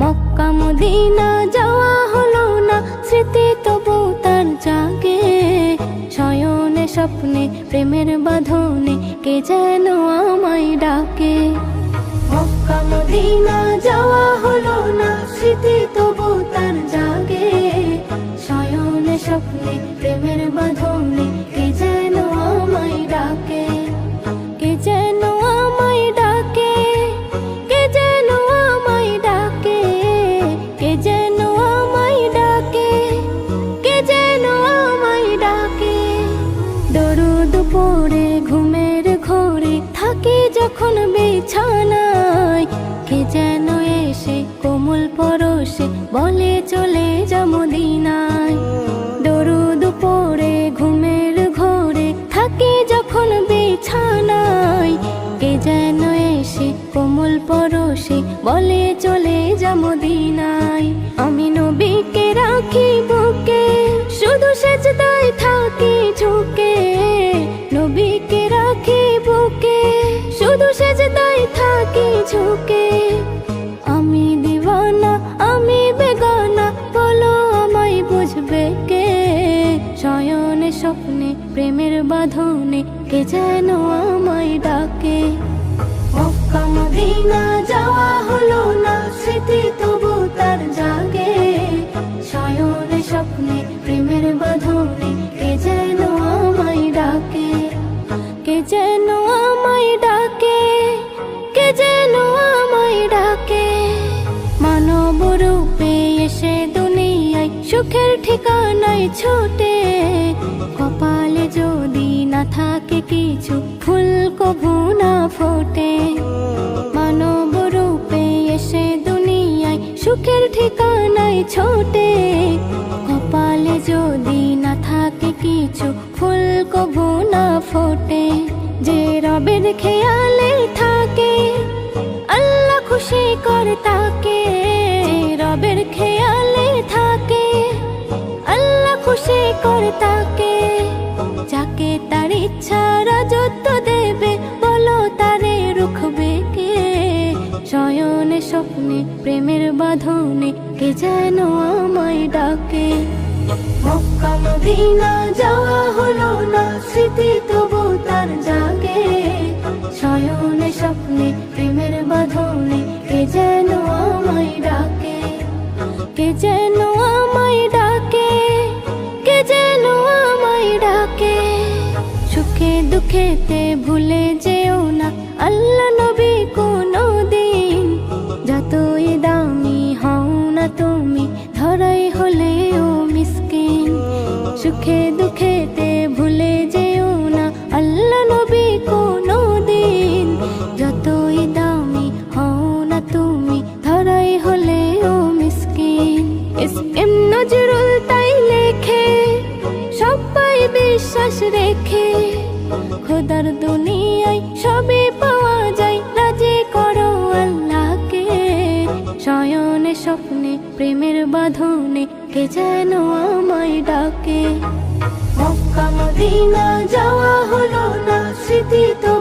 Mecca Medina যাওয়া হলো না, স্মৃতি তবু তার জাগে। শয়নে স্বপ্নে, প্রেমের বাঁধনে, কে যেন আমায় ডাকে। মক্কা মদিনা যাওয়া হলো না, স্মৃতি পড়ে, ঘুমের ঘোরে, থাকি যখন বিছানায়। কে যেন এসে কোমল পরশে বলে, চলে যা মদিনায়। দরুদ পড়ে, ঘুমের ঘোরে, থাকি যখন বিছানায়। কে যেন এসে কোমল পরশে বলে, চলে যা মদিনায়। নবীকে রাখি বুকে, শুধু সেজদায় থাকি ঝুঁকে। আমি দিওয়ানা, আমি বেগানা, বলো আমায় বুঝবে কে? শয়নে স্বপ্নে, প্রেমের বাঁধনে, কে যেন আমায় ডাকে? মক্কা মদিনা যাওয়া হলো না, স্মৃতি তবু তার জাগে। শয়নে স্বপ্নে, প্রেমের বাঁধনে কে যেন আমায় ডাকে? কে যেন আমায় ডাকে? মানব রূপে এসে দুনিয়ায় সুখের ঠিকানায় ছোটে। কপালে যদি না থাকে কিছু, ফুল কভু না ফোটে। মানব রূপে এসে দুনিয়ায় সুখের ঠিকানায় ছোটে, কপালে যদি না থাকে কিছু ফুল কভু না ফোটে, যে রবের খেয়ালে থাকে, আল্লাহ খুশি করে তাকে রবের খেয়ালে থাকে, আল্লাহ খুশি করে তাকে, যাকে তার ইচ্ছা রাজত্ব দেবে, বলো তারে রুখবে কে? শয়নে স্বপ্নে, প্রেমের বাঁধনে কে যেন আমায় ডাকে। মক্কা মদিনা যাওয়া হলো না, স্মৃতি তবু তার জাগে। শয়নে স্বপ্নে, প্রেমের বাঁধনে কে যেন আমায় ডাকে। কে যেন সুখে দুঃখেতে ভুলে যেও না। আল্লাহ নবী কোনো দিন যতই দামি হও না তুমি, ধরাই হলেও মিসকিন। এস এম নজরুল তাই লেখে, সবাই বিশ্বাস রেখে। খোদার দুনিয়ায় সবে পাওয়া যায়, রাজি করো আল্লাহকে। শয়নে স্বপ্নে, প্রেমের বাঁধনে, কে যেন ডাকে মক্কা মদিনা যাওয়া হলো না স্মৃতি তবু